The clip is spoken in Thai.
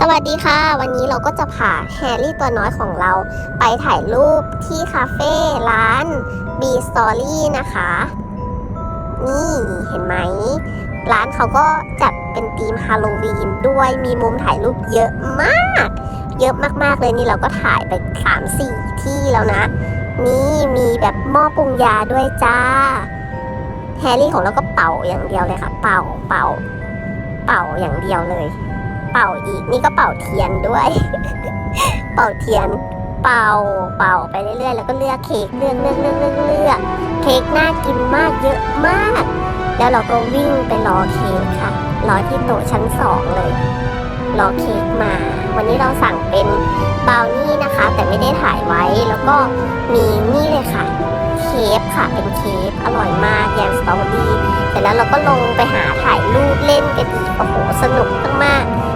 สวัสดีค่ะ วันนี้เราก็จะพาแฮร์รี่ตัวน้อยของเรา ไปถ่ายรูปที่คาเฟ่ร้าน B Story นะคะ นี่เห็นไหม ร้านเขาก็จัดเป็นธีมฮาโลวีนด้วยมีมุมถ่ายรูปเยอะมาก เยอะมากๆเลยนี่เราก็ถ่ายไป 3-4 ที่แล้วนะ นี่มีแบบหม้อปรุงยาด้วยจ้า แฮร์รี่ของเราก็เป่าอย่างเดียวเลยค่ะ เป่าเป่า เป่าอย่างเดียวเลย เป่าอีก นี่ก็เป่าเทียนด้วย เป่าเทียน เป่า เป่าไปเรื่อยๆ แล้วก็เลือกเค้กเลือกเลือกเลือกเลือกเลือกเค้กน่ากินมากเยอะมาก แล้วเราก็วิ่งไปรอเค้กค่ะ รอที่โต๊ะชั้นสองเลย รอเค้กมา วันนี้เราสั่งเป็นบราวนี่นะคะ แต่ไม่ได้ถ่ายไว้ แล้วก็มีนี่เลยค่ะ เค้กค่ะ เป็นเค้กอร่อยมากแยมสตรอเบอรี่เสร็จแล้วเราก็ลงไปหาถ่ายรูปเล่นกันอีกโอ้โห สนุกมากๆ